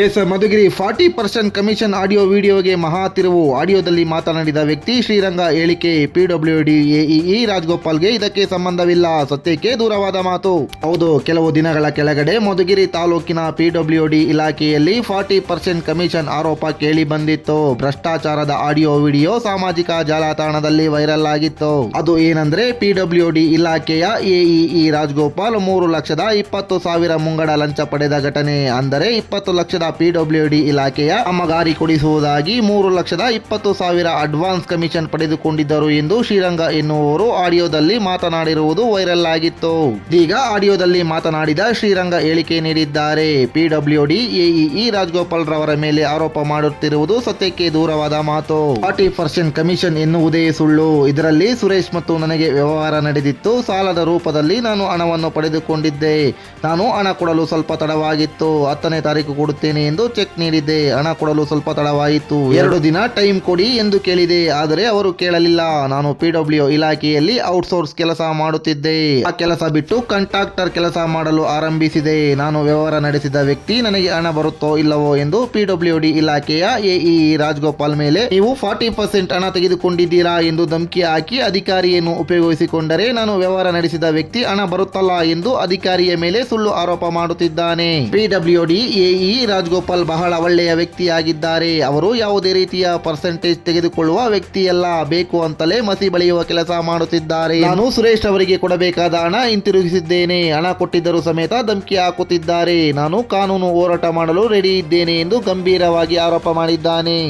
S Madhugiri forty percent commission audio ವಿಡಿಯೋಗೆ ಮಹಾ ತಿರುವು. ಆಡಿಯೋದಲ್ಲಿ ಮಾತನಾಡಿದ ವ್ಯಕ್ತಿ, ಶ್ರೀರಂಗ ಹೇಳಿಕೆ ಪಿಡಬ್ಲ್ಯೂ ಡಿ ಎಇಇ ರಾಜಗೋಪಾಲ್ಗೆ ಇದಕ್ಕೆ ಸಂಬಂಧವಿಲ್ಲ. ಸತ್ಯಕ್ಕೆ ದೂರವಾದ ಮಾತು. ಹೌದು, ಕೆಲವು ದಿನಗಳ ಕೆಳಗಡೆ ಮಧುಗಿರಿ ತಾಲೂಕಿನ ಪಿಡಬ್ಲ್ಯೂ ಡಿ ಇಲಾಖೆಯಲ್ಲಿ ಫಾರ್ಟಿ ಪರ್ಸೆಂಟ್ ಕಮಿಷನ್ ಆರೋಪ ಕೇಳಿ ಬಂದಿತ್ತು. ಭ್ರಷ್ಟಾಚಾರದ ಆಡಿಯೋ ವಿಡಿಯೋ ಸಾಮಾಜಿಕ ಜಾಲತಾಣದಲ್ಲಿ ವೈರಲ್ ಆಗಿತ್ತು. ಅದು ಏನಂದ್ರೆ ಪಿಡಬ್ಲ್ಯೂ ಡಿ ಇಲಾಖೆಯ ಎಇಇ ರಾಜಗೋಪಾಲ್ ಮೂರು ಲಕ್ಷದ ಇಪ್ಪತ್ತು ಸಾವಿರ ಮುಂಗಡ ಲಂಚ ಪಡೆದ ಘಟನೆ. ಅಂದರೆ ಇಪ್ಪತ್ತು ಲಕ್ಷದ ಪಿಡಬ್ಲ್ಯೂ ಡಿ ಇಲಾಖೆಯ ಕಾಮಗಾರಿ ಕೊಡಿಸುವುದಾಗಿ ಮೂರು ಲಕ್ಷದ ಇಪ್ಪತ್ತು ಸಾವಿರ ಅಡ್ವಾನ್ಸ್ ಕಮಿಷನ್ ಪಡೆದುಕೊಂಡಿದ್ದರು ಎಂದು ಶ್ರೀರಂಗ ಎನ್ನುವವರು ಆಡಿಯೋದಲ್ಲಿ ಮಾತನಾಡಿರುವುದು ವೈರಲ್ ಆಗಿತ್ತು. ಈಗ ಆಡಿಯೋದಲ್ಲಿ ಮಾತನಾಡಿದ ಶ್ರೀರಂಗ ಹೇಳಿಕೆ ನೀಡಿದ್ದಾರೆ. ಪಿಡಬ್ಲ್ಯೂ ಡಿ ಎಇಇ ರಾಜಗೋಪಾಲ್ ರವರ ಮೇಲೆ ಆರೋಪ ಮಾಡುತ್ತಿರುವುದು ಸತ್ಯಕ್ಕೆ ದೂರವಾದ ಮಾತು. ಫಾರ್ಟಿ ಪರ್ಸೆಂಟ್ ಕಮಿಷನ್ ಎನ್ನುವುದೇ ಸುಳ್ಳು. ಇದರಲ್ಲಿ ಸುರೇಶ್ ಮತ್ತು ನನಗೆ ವ್ಯವಹಾರ ನಡೆದಿತ್ತು. ಸಾಲದ ರೂಪದಲ್ಲಿ ನಾನು ಹಣವನ್ನು ಪಡೆದುಕೊಂಡಿದ್ದೆ. ನಾನು ಹಣ ಕೊಡಲು ಸ್ವಲ್ಪ ತಡವಾಗಿತ್ತು. ಹತ್ತನೇ ತಾರೀಕು ಕೊಡುತ್ತೇನೆ ಎಂದು ಚೆಕ್ ನೀಡಿದ್ದೆ. ಹಣ ಕೊಡಲು ಸ್ವಲ್ಪ ತಡವಾಯಿತು. ಎರಡು ದಿನ ಟೈಮ್ ಕೊಡಿ ಎಂದು ಕೇಳಿದೆ. ಆದರೆ ಅವರು ಕೇಳಲಿಲ್ಲ. ನಾನು ಪಿಡಬ್ಲ್ಯೂ ಇಲಾಖೆಯಲ್ಲಿ ಔಟ್ಸೋರ್ಸ್ ಕೆಲಸ ಮಾಡುತ್ತಿದ್ದೆ. ಆ ಕೆಲಸ ಬಿಟ್ಟು ಕಂಟ್ರಾಕ್ಟರ್ ಕೆಲಸ ಮಾಡಲು ಆರಂಭಿಸಿದೆ. ನಾನು ವ್ಯವಹಾರ ನಡೆಸಿದ ವ್ಯಕ್ತಿ, ನನಗೆ ಹಣ ಬರುತ್ತೋ ಇಲ್ಲವೋ ಎಂದು ಪಿಡಬ್ಲ್ಯೂ ಡಿ ಇಲಾಖೆಯ ಎಇ ರಾಜಗೋಪಾಲ್ ಮೇಲೆ, ನೀವು ಫಾರ್ಟಿ ಪರ್ಸೆಂಟ್ ಹಣ ತೆಗೆದುಕೊಂಡಿದ್ದೀರಾ ಎಂದು ಧಮಕಿ ಹಾಕಿ ಅಧಿಕಾರಿಯನ್ನು ಉಪಯೋಗಿಸಿಕೊಂಡರೆ ನಾನು ವ್ಯವಹಾರ ನಡೆಸಿದ ವ್ಯಕ್ತಿ ಹಣ ಬರುತ್ತಲ್ಲ ಎಂದು ಅಧಿಕಾರಿಯ ಮೇಲೆ ಸುಳ್ಳು ಆರೋಪ ಮಾಡುತ್ತಿದ್ದಾನೆ. ಪಿಡಬ್ಲ್ಯೂ ಡಿ ಎಇ ರಾಜಗೋಪಾಲ್ ಬಹಳ ಒಳ್ಳೆಯ ವ್ಯಕ್ತಿಯಾಗಿದ್ದಾರೆ. ಅವರು ಯಾವುದೇ ರೀತಿಯ ಪರ್ಸೆಂಟೇಜ್ ತೆಗೆದುಕೊಳ್ಳುವ ವ್ಯಕ್ತಿಯಲ್ಲ. ಬೇಕು ಅಂತಲೇ ಮಸಿ ಬಳಿಯುವ ಕೆಲಸ ಮಾಡುತ್ತಿದ್ದಾರೆ. ನಾನು ಸುರೇಶ್ ಅವರಿಗೆ ಕೊಡಬೇಕಾದ ಹಣ ಹಿಂತಿರುಗಿಸಿದ್ದೇನೆ. ಹಣ ಕೊಟ್ಟಿದ್ದರೂ ಸಮೇತ ಧಮಕಿ ಹಾಕುತ್ತಿದ್ದಾರೆ. ನಾನು ಕಾನೂನು ಹೋರಾಟ ಮಾಡಲು ರೆಡಿ ಇದ್ದೇನೆ ಎಂದು ಗಂಭೀರವಾಗಿ ಆರೋಪ ಮಾಡಿದ್ದಾನೆ.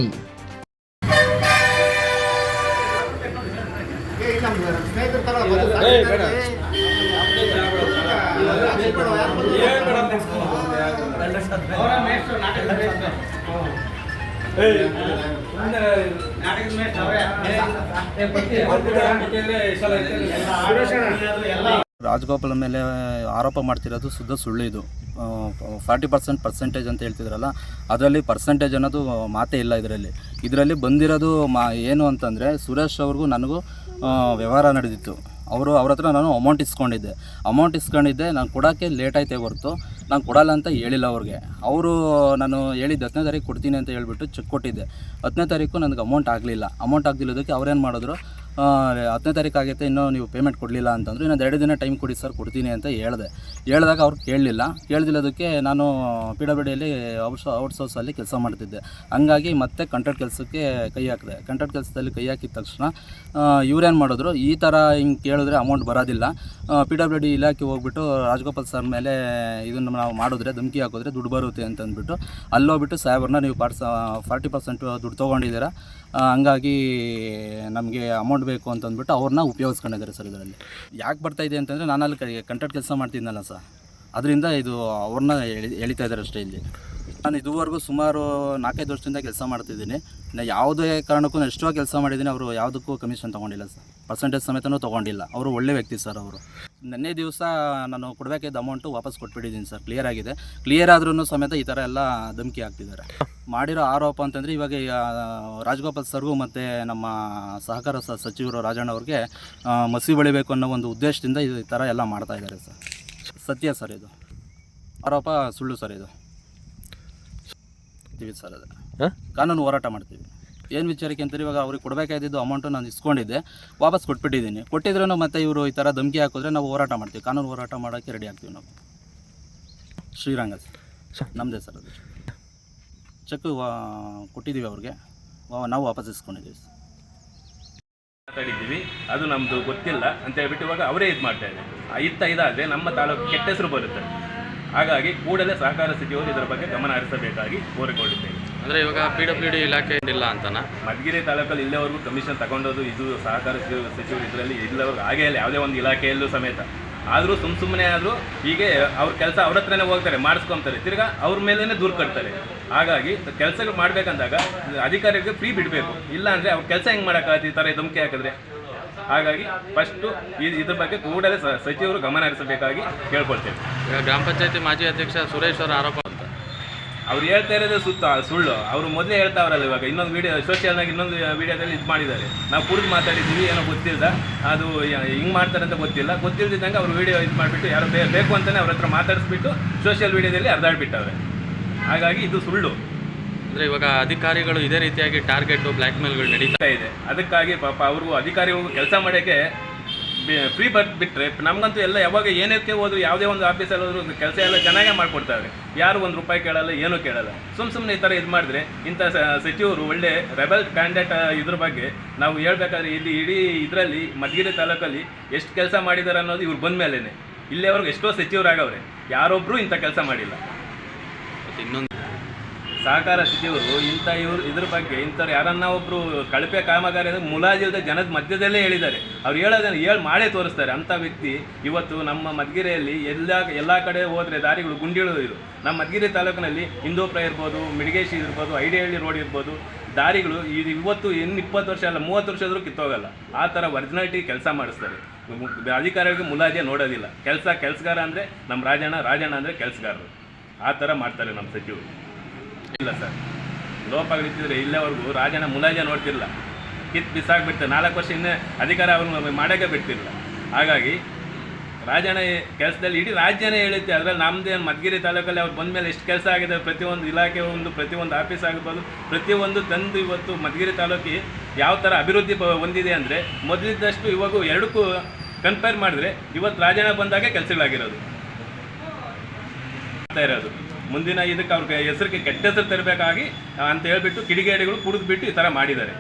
ರಾಜಗೋಪಾಲ ಮೇಲೆ ಆರೋಪ ಮಾಡ್ತಿರೋದು ಶುದ್ಧ ಸುಳ್ಳು ಇದು. ಫಾರ್ಟಿ ಪರ್ಸೆಂಟ್ ಪರ್ಸೆಂಟೇಜ್ ಅಂತ ಹೇಳ್ತಿದ್ರಲ್ಲ ಅದರಲ್ಲಿ ಪರ್ಸೆಂಟೇಜ್ ಅನ್ನೋದು ಮಾತೇ ಇಲ್ಲ ಇದರಲ್ಲಿ. ಇದರಲ್ಲಿ ಬಂದಿರೋದು ಮಾ ಏನು ಅಂತಂದರೆ ಸುರೇಶ್ ಅವ್ರಿಗೂ ನನಗೂ ವ್ಯವಹಾರ ನಡೆದಿತ್ತು. ಅವರು ಅವ್ರ ಹತ್ರ ನಾನು ಅಮೌಂಟ್ ಇಸ್ಕೊಂಡಿದ್ದೆ. ಅಮೌಂಟ್ ಇಸ್ಕೊಂಡಿದ್ದೆ, ನಾನು ಕೊಡೋಕ್ಕೆ ಲೇಟ್ ಆಯ್ತೇ ಹೊರತು. ನಾನು ಕೊಡಲ್ಲ ಅಂತ ಹೇಳಿಲ್ಲ ಅವ್ರಿಗೆ. ಅವರು ನಾನು ಹೇಳಿದ್ದು ಹತ್ತನೇ ತಾರೀಕು ಕೊಡ್ತೀನಿ ಅಂತ ಹೇಳ್ಬಿಟ್ಟು ಚೆಕ್ ಕೊಟ್ಟಿದ್ದೆ. ಹತ್ತನೇ ತಾರೀಕು ನನಗೆ ಅಮೌಂಟ್ ಆಗಲಿಲ್ಲ. ಅಮೌಂಟ್ ಆಗದಿಲ್ಲದಕ್ಕೆ ಅವ್ರೇನು ಮಾಡಿದ್ರು? ಹತ್ತನೇ ತಾರೀಕು ಆಗುತ್ತೆ ಇನ್ನೂ ನೀವು ಪೇಮೆಂಟ್ ಕೊಡಲಿಲ್ಲ ಅಂತಂದ್ರು, ಇನ್ನೊಂದು ಎರಡು ದಿನ ಟೈಮ್ ಕೊಡಿ ಸರ್ ಕೊಡ್ತೀನಿ ಅಂತ ಹೇಳಿದೆ. ಹೇಳಿದಾಗ ಅವ್ರು ಕೇಳಲಿಲ್ಲ. ಕೇಳ್ದಿಲ್ಲದಕ್ಕೆ ನಾನು ಪಿ ಡಬ್ಲ್ಯೂ ಡಿಯಲ್ಲಿ ಔಟ್ಸ್ ಔಟ್ಸೋರ್ಸಲ್ಲಿ ಕೆಲಸ ಮಾಡ್ತಿದ್ದೆ. ಹಂಗಾಗಿ ಮತ್ತೆ ಕಂಟ್ರಾಕ್ಟ್ ಕೆಲಸಕ್ಕೆ ಕೈ ಹಾಕಿದೆ. ಕಂಟ್ರಾಕ್ಟ್ ಕೆಲಸದಲ್ಲಿ ಕೈ ಹಾಕಿದ ತಕ್ಷಣ ಇವ್ರೇನು ಮಾಡಿದ್ರು, ಈ ಥರ ಹಿಂಗೆ ಕೇಳಿದ್ರೆ ಅಮೌಂಟ್ ಬರೋದಿಲ್ಲ. ಪಿ ಡಬ್ಲ್ಯೂ ಡಿ ಇಲಾಖೆ ಹೋಗ್ಬಿಟ್ಟು ರಾಜಗೋಪಾಲ್ ಸರ್ ಮೇಲೆ ಇದನ್ನು ನಾವು ಮಾಡಿದ್ರೆ, ಧಮಕಿ ಹಾಕಿದ್ರೆ ದುಡ್ಡು ಬರುತ್ತೆ ಅಂತಂದ್ಬಿಟ್ಟು ಅಲ್ಲೋಗ್ಬಿಟ್ಟು ಸಾಹೇಬ್ರನ್ನ ನೀವು ಪಾರ್ಟ್ಸ್ ಫಾರ್ಟಿ ಪರ್ಸೆಂಟ್ ದುಡ್ಡು ತೊಗೊಂಡಿದ್ದೀರಾ? ಹಂಗಾಗಿ ನಮಗೆ ಅಮೌಂಟ್ ಬೇಕು ಅಂತಂದ್ಬಿಟ್ಟು ಅವ್ರನ್ನ ಉಪಯೋಗಿಸ್ಕೊಂಡಿದ್ದಾರೆ ಸರ್ ಇದರಲ್ಲಿ. ಯಾಕೆ ಬರ್ತಾ ಇದೆ ಅಂತಂದರೆ ನಾನು ಅಲ್ಲಿ ಕಂಟ್ರಾಕ್ಟ್ ಕೆಲಸ ಮಾಡ್ತಿದ್ದನಲ್ಲ ಸರ್. ಅದರಿಂದ ಇದು ಅವ್ರನ್ನ ಎಳಿ, ಎಳಿತಾ ಇದ್ದಾರೆ ಅಷ್ಟೇ ಇಲ್ಲಿ. ನಾನು ಇದುವರೆಗೂ ಸುಮಾರು ನಾಲ್ಕೈದು ವರ್ಷದಿಂದ ಕೆಲಸ ಮಾಡ್ತಿದ್ದೀನಿ. ನಾ ಯಾವುದೇ ಕಾರಣಕ್ಕೂ ನಾನು ಎಷ್ಟೋ ಕೆಲಸ ಮಾಡಿದ್ದೀನಿ, ಅವರು ಯಾವುದಕ್ಕೂ ಕಮಿಷನ್ ತೊಗೊಂಡಿಲ್ಲ ಸರ್. ಪರ್ಸೆಂಟೇಜ್ ಸಮೇತನೂ ತೊಗೊಂಡಿಲ್ಲ. ಅವರು ಒಳ್ಳೆ ವ್ಯಕ್ತಿ ಸರ್ ಅವರು. ನೆನ್ನೆ ದಿವಸ ನಾನು ಕೊಡಬೇಕಿದ್ದ ಅಮೌಂಟು ವಾಪಸ್ ಕೊಟ್ಬಿಟ್ಟಿದ್ದೀನಿ ಸರ್. ಕ್ಲಿಯರ್ ಆಗಿದೆ. ಕ್ಲಿಯರ್ ಆದ್ರೂ ಸಮೇತ ಈ ಥರ ಎಲ್ಲ ಧಮಕಿ ಹಾಕ್ತಿದ್ದಾರೆ. ಮಾಡಿರೋ ಆರೋಪ ಅಂತಂದರೆ ಇವಾಗ ಈ, ಆ, ರಾಜಗೋಪಾಲ್ ಸರ್ಗೂ ಮತ್ತು ನಮ್ಮ ಸಹಕಾರ ಸ- ಸಚಿವರು ರಾಜಣ್ಣ ಅವ್ರಿಗೆ ಆ, ಮಸಿ ಬೆಳಿಬೇಕು ಅನ್ನೋ ಒಂದು ಉದ್ದೇಶದಿಂದ ಈ ಥರ ಎಲ್ಲ ಮಾಡ್ತಾ ಇದ್ದಾರೆ ಸರ್. ಸತ್ಯ ಸರ್ ಇದು. ಆರೋಪ ಸುಳ್ಳು ಸರ್ ಇದು. ಸರ್ ಅದು. ಹಾಂ? ಕಾನೂನು ಹೋರಾಟ ಮಾಡ್ತೀವಿ. ಏನು ವಿಚಾರಕ್ಕೆ ಅಂತಾರೆ ಇವಾಗ ಅವ್ರಿಗೆ ಕೊಡಬೇಕಾಗಿದ್ದು ಅಮೌಂಟು ನಾನು ಇಸ್ಕೊಂಡಿದ್ದೆ. ವಾಪಸ್ ಕೊಟ್ಬಿಟ್ಟಿದ್ದೀನಿ. ಕೊಟ್ಟಿದ್ರೂ ಮತ್ತೆ ಇವರು ಈ ಥರ ಧಮಕಿ ಹಾಕಿದ್ರೆ ನಾವು ಹೋರಾಟ ಮಾಡ್ತೀವಿ. ಕಾನೂನು ಹೋರಾಟ ಮಾಡೋಕ್ಕೆ ರೆಡಿ ಆಗ್ತೀವಿ ನಾವು. ಶ್ರೀರಂಗ ಸರ್. ನಮ್ಮದೇ ಸರ್ ಅದು. ಚೆಕ್ ಕೊಟ್ಟಿದ್ದೀವಿ ಅವ್ರಿಗೆ. ನಾವು ವಾಪಸ್ ಇಸ್ಕೊಂಡಿದ್ದೀವಿ ಸರ್. ಮಾತಾಡಿದ್ದೀವಿ. ಅದು ನಮ್ಮದು ಗೊತ್ತಿಲ್ಲ. ಅಂತ ಹೇಳ್ಬಿಟ್ಟು ಇವಾಗ ಅವರೇ ಇದು ಮಾಡ್ತಾ ಇದ್ದಾರೆ. ಇತ್ತ ಇದಾದರೆ ನಮ್ಮ ತಾಲೂಕು ಕೆಟ್ಟ ಹೆಸರು ಬರುತ್ತೆ. ಹಾಗಾಗಿ ಕೂಡಲೇ ಸಹಕಾರ ಸಚಿವರು ಇದರ ಬಗ್ಗೆ ಗಮನ ಹರಿಸಬೇಕಾಗಿ ಕೋರಿಕೊಂಡಿದ್ದೇವೆ ಅಂದರೆ ಇವಾಗ ಪಿ ಡಬ್ಲ್ಯೂ ಡಿ ಇಲಾಖೆ ಇಲ್ಲ ಅಂತನಾ? ಮಧುಗಿರಿ ತಾಲೂಕಲ್ಲಿ ಇಲ್ಲಿವರೆಗೂ ಕಮಿಷನ್ ತಗೊಂಡೋದು ಇದು ಸಹಕಾರ ಸಚಿವ- ಸಚಿವರು ಇದರಲ್ಲಿ ಇಲ್ಲಿವರೆಗೂ ಹಾಗೇ ಇಲ್ಲ ಯಾವುದೇ ಒಂದು ಇಲಾಖೆಯಲ್ಲೂ ಸಮೇತ. ಆದರೂ ಸುಮ್ಮ ಸುಮ್ಮನೆ ಆದರೂ ಹೀಗೆ ಅವ್ರ ಕೆಲಸ ಅವ್ರ ಹತ್ರನೇ ಹೋಗ್ತಾರೆ ಮಾಡಿಸ್ಕೊಂತಾರೆ ತಿರ್ಗಾ ಅವ್ರ ಮೇಲೇ ದೂರು ಕಟ್ತಾರೆ. ಹಾಗಾಗಿ ಕೆಲಸಗಳು ಮಾಡಬೇಕಂದಾಗ ಅಧಿಕಾರಿಗಳಿಗೆ ಫ್ರೀ ಬಿಡಬೇಕು. ಇಲ್ಲ ಅಂದರೆ ಅವ್ರ ಕೆಲಸ ಹೆಂಗೆ ಮಾಡೋಕ್ಕಾಗತ್ತೆ ಈ ಥರ ಧಮಕಿ ಹಾಕಿದ್ರೆ? ಹಾಗಾಗಿ ಫಸ್ಟು ಇದ್ರ ಬಗ್ಗೆ ಕೂಡಲೇ ಸಚಿವರು ಗಮನ ಹರಿಸಬೇಕಾಗಿ ಕೇಳ್ಕೊಳ್ತೇವೆ. ಗ್ರಾಮ ಪಂಚಾಯತಿ ಮಾಜಿ ಅಧ್ಯಕ್ಷ ಸುರೇಶ್ ಅವರ ಆರೋಪ ಅವ್ರು ಹೇಳ್ತಾ ಇರೋದೇ ಸುತ್ತ ಸುಳ್ಳು. ಅವರು ಮೊದಲೇ ಹೇಳ್ತಾವ್ರಲ್ಲ ಇವಾಗ. ಇನ್ನೊಂದು ವಿಡಿಯೋ ಸೋಷಿಯಲ್ನಾಗ ಇನ್ನೊಂದು ವಿಡಿಯೋದಲ್ಲಿ ಇದು ಮಾಡಿದ್ದಾರೆ. ನಾವು ಕುಡಿದು ಮಾತಾಡಿದ್ದೀವಿ ಏನೋ ಗೊತ್ತಿಲ್ಲ. ಅದು ಹಿಂಗೆ ಮಾಡ್ತಾರೆ ಅಂತ ಗೊತ್ತಿಲ್ಲ. ಗೊತ್ತಿಲ್ಲದಿದ್ದಂಗೆ ಅವ್ರು ವಿಡಿಯೋ ಇದು ಮಾಡಿಬಿಟ್ಟು ಯಾರು ಬೇಕು ಅಂತಲೇ ಅವ್ರ ಹತ್ರ ಮಾತಾಡಿಸ್ಬಿಟ್ಟು ಸೋಷಿಯಲ್ ವಿಡಿಯೋದಲ್ಲಿ ಹರಿದಾಡ್ಬಿಟ್ಟವ್ರೆ ಹಾಗಾಗಿ ಇದು ಸುಳ್ಳು. ಅಂದರೆ ಇವಾಗ ಅಧಿಕಾರಿಗಳು ಇದೇ ರೀತಿಯಾಗಿ ಟಾರ್ಗೆಟು ಬ್ಲ್ಯಾಕ್ ಮೇಲ್ಗಳು ನಡೀತಾ ಇದೆ. ಅದಕ್ಕಾಗಿ ಪಾಪ ಅವ್ರಿಗೂ ಅಧಿಕಾರಿಗೂ ಕೆಲಸ ಮಾಡೋಕ್ಕೆ ಫ್ರೀ ಬರ್ತ್ ಬಿಟ್ಟರೆ ನಮಗಂತೂ ಎಲ್ಲ ಯಾವಾಗ ಏನಕ್ಕೆ ಹೋದ್ರು ಯಾವುದೇ ಒಂದು ಆಫೀಸಲ್ಲಿ ಹೋದ್ರು ಒಂದು ಕೆಲಸ ಎಲ್ಲ ಚೆನ್ನಾಗೇ ಮಾಡಿಕೊಡ್ತಾರೆ. ಯಾರು ಒಂದು ರೂಪಾಯಿ ಕೇಳಲ್ಲ, ಏನೂ ಕೇಳಲ್ಲ. ಸುಮ್ಮ ಸುಮ್ಮನೆ ಈ ಥರ ಇದು ಮಾಡಿದ್ರೆ ಇಂಥ ಸಚಿವರು ಒಳ್ಳೆ ರೆಬಲ್ ಕ್ಯಾಂಡಿಡೇಟ್ ಇದ್ರ ಬಗ್ಗೆ ನಾವು ಹೇಳ್ಬೇಕಾದ್ರೆ ಇಲ್ಲಿ ಇಡೀ ಇದರಲ್ಲಿ ಮಧುಗಿರಿ ತಾಲೂಕಲ್ಲಿ ಎಷ್ಟು ಕೆಲಸ ಮಾಡಿದ್ದಾರೆ ಅನ್ನೋದು ಇವ್ರು ಬಂದ ಮೇಲೇ ಇಲ್ಲಿವರೆಗೂ ಎಷ್ಟೋ ಸಚಿವರಾಗವ್ರೆ. ಯಾರೊಬ್ಬರು ಇಂಥ ಕೆಲಸ ಮಾಡಿಲ್ಲ. ಮತ್ತು ಇನ್ನೊಂದು ಸಹಕಾರ ಸಚಿವರು, ಇಂಥ ಇವರು ಇದ್ರ ಬಗ್ಗೆ ಇಂಥವ್ರು ಯಾರನ್ನ ಒಬ್ಬರು ಕಳಪೆ ಕಾಮಗಾರಿ ಅಂದರೆ ಮುಲಾಜಿಲ್ದ ಜನದ ಮಧ್ಯದಲ್ಲೇ ಹೇಳಿದ್ದಾರೆ. ಅವ್ರು ಹೇಳೋದನ್ನು ಹೇಳಿ ಮಾಡೇ ತೋರಿಸ್ತಾರೆ. ಅಂಥ ವ್ಯಕ್ತಿ ಇವತ್ತು ನಮ್ಮ ಮಧುಗಿರಿಯಲ್ಲಿ ಎಲ್ಲ ಎಲ್ಲ ಕಡೆ ಹೋದರೆ ದಾರಿಗಳು ಗುಂಡಿಗಳು ಇದು. ನಮ್ಮ ಮಧುಗಿರಿ ತಾಲೂಕಿನಲ್ಲಿ ಇಂದೋಪ್ರ ಇರ್ಬೋದು, ಮಿಡಿಗೇಶಿ ಇರ್ಬೋದು, ಐಡಿಹಳ್ಳಿ ರೋಡ್ ಇರ್ಬೋದು, ದಾರಿಗಳು ಇದು ಇವತ್ತು ಇನ್ನು ಇಪ್ಪತ್ತು ವರ್ಷ ಅಲ್ಲ, ಮೂವತ್ತು ವರ್ಷ ಆದರೂ ಕಿತ್ತೋಗಲ್ಲ. ಆ ಥರ ಒರಿಜಿನಾಲಿಟಿ ಕೆಲಸ ಮಾಡಿಸ್ತಾರೆ. ಅಧಿಕಾರಿಗಳಿಗೆ ಮುಲಾಜೆ ನೋಡೋದಿಲ್ಲ. ಕೆಲಸ ಕೆಲಸಗಾರ ಅಂದರೆ ನಮ್ಮ ರಾಜಣ್ಣ ರಾಜಣ್ಣ ಅಂದರೆ ಕೆಲಸಗಾರರು. ಆ ಥರ ಮಾಡ್ತಾರೆ ನಮ್ಮ ಸಚಿವರು. ಇಲ್ಲ ಸರ್. ಲೋಪಗಳಿದ್ದರೆ ಇಲ್ಲೇವರೆಗೂ ರಾಜನ ಮುಲಾಜ ನೋಡ್ತಿರಲಿಲ್ಲ. ಕಿತ್ ಬಿಸಾಕ್ಬಿಡ್ತಾರೆ ನಾಲ್ಕು ವರ್ಷ ಇನ್ನೇ ಅಧಿಕಾರ ಅವ್ರನ್ನ ಮಾಡೋಕ್ಕೆ ಬಿಡ್ತಿರಲಿಲ್ಲ. ಹಾಗಾಗಿ ರಾಜನ ಕೆಲಸದಲ್ಲಿ ಇಡೀ ರಾಜ್ಯನೇ ಹೇಳುತ್ತೆ, ಅದರಲ್ಲಿ ನಮ್ಮದೇ ಮಧುಗಿರಿ ತಾಲೂಕಲ್ಲಿ ಅವ್ರು ಬಂದ ಮೇಲೆ ಎಷ್ಟು ಕೆಲಸ ಆಗಿದೆ, ಪ್ರತಿಯೊಂದು ಇಲಾಖೆ ಒಂದು, ಪ್ರತಿಯೊಂದು ಆಫೀಸ್ ಆಗಿರ್ಬೋದು ಪ್ರತಿಯೊಂದು ತಂದು ಇವತ್ತು ಮಧುಗಿರಿ ತಾಲೂಕಿ ಯಾವ ಥರ ಅಭಿವೃದ್ಧಿ ಹೊಂದಿದೆ ಅಂದರೆ ಮೊದಲಿದ್ದಷ್ಟು ಇವಾಗೂ ಎರಡಕ್ಕೂ ಕಂಪೇರ್ ಮಾಡಿದ್ರೆ ಇವತ್ತು ರಾಜನ ಬಂದಾಗ ಕೆಲಸಗಳಾಗಿರೋದು. ಇರೋದು. ಮುಂದಿನ ಇದಕ್ಕೆ ಅವ್ರಿಗೆ ಹೆಸರಿಗೆ ಕೆಟ್ಟ ಹೆಸರು ತರಬೇಕಾಗಿ ಅಂತ ಹೇಳ್ಬಿಟ್ಟು ಕಿಡಿಗೇಡಿಗಳು ಕುಡಿದ್ಬಿಟ್ಟು ಈ ಥರ ಮಾಡಿದ್ದಾರೆ.